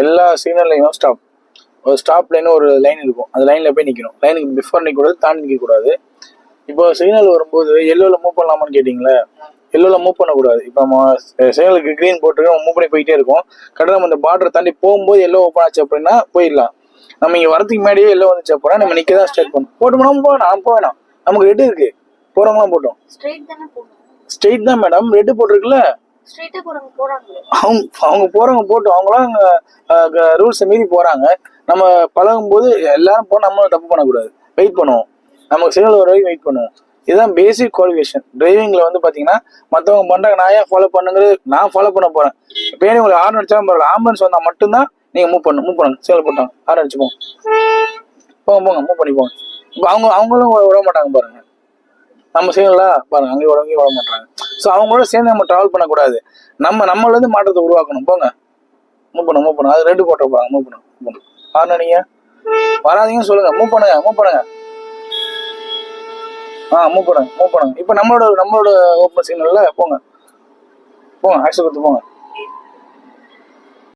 எல்லா சிக்னல்லையும் ஸ்டாப் ஒரு ஸ்டாப் லைன் ஒரு லைன் இருக்கும். அந்த லைனில் போய் நிற்கணும் லைனுக்கு பிஃபோர் நிற்கக்கூடாது தாண்டி நிற்கக்கூடாது இப்போ சிக்னல் வரும்போது எல்லோவில் மூவ் பண்ணலாமான்னு கேட்டிங்களே? எல்லோவில் மூவ் பண்ணக்கூடாது. இப்போ நம்ம சிக்னலுக்கு க்ரீன் போட்டுருக்கோம் மூவ் பண்ணி போயிட்டே இருக்கோம். கரெக்டாக நம்ம இந்த பார்டர் தாண்டி போகும்போது எல்லோ ஓப்பன் ஆச்சு அப்படின்னா போயிடலாம். நம்ம இங்கே வரதுக்கு முன்னாடியே எல்லோ வந்துச்சு அப்படின்னா நம்ம நிற்க தான் ஸ்டார்ட் பண்ணணும் போட்டு போனால் போவேணாம் நம்ம போவேணாம் நமக்கு ரெட்டு இருக்கு. போகிறவங்களாம் போட்டோம். ஸ்ட்ரெயிட் தானே மேடம் ரெட்டு போட்டிருக்குல்ல? அவங்க அவங்க போறவங்க போட்டு அவங்களாம் ரூல்ஸை மீறி போறாங்க. நம்ம பழகும் போது எல்லாரும் போனால் நம்மளும் தப்பு பண்ணக்கூடாது. வெயிட் பண்ணுவோம். நமக்கு சிக்னல் வர வரைக்கும் வெயிட் பண்ணுவோம். இதுதான் பேசிக் குவாலிஃபிகேஷன் டிரைவிங்ல வந்து பாத்தீங்கன்னா மற்றவங்க பண்றாங்க நான் ஏன் ஃபாலோ பண்ணுங்கிறது நான் ஃபாலோ பண்ண போறேன். பேர் உங்களுக்கு ஆர்டர் அடிச்சாலும் பரவாயில்ல. ஆம்புலன்ஸ் வந்தா மட்டும்தான் நீங்க மூவ் பண்ணு மூவ் பண்ணுங்க. சிக்னல் போட்டாங்க. ஆர்டர் அடிச்சு போங்க போங்க. போங்க மூவ் பண்ணி போங்க அவங்க அவங்களும் விட மாட்டாங்க பாருங்க. நம்ம செய்யல பாருங்க அங்கேயும் விட வர மாட்டாங்க ஸோ அவங்களோட சேர்ந்து நம்ம டிராவல் பண்ணக்கூடாது. நம்ம நம்மளேருந்து மாற்றத்தை உருவாக்கணும். போங்க. மூவ் பண்ணுங்க மூவ் பண்ணுங்க அது ரெண்டு போட்ட போறாங்க. மூவ் பண்ணுங்க மூவ் பண்ணுங்க ஆனா நீங்க. வராதீங்கன்னு சொல்லுங்க. மூவ் பண்ணுங்க மூவ் பண்ணுங்க. ஆ மூவ் பண்ணுங்க மூவ் பண்ணுங்க. இப்போ நம்மளோட நம்மளோட ஓப்பன் சிக்னல்ல போங்க. போங்க ஆக்சல் கொடுத்து போங்க.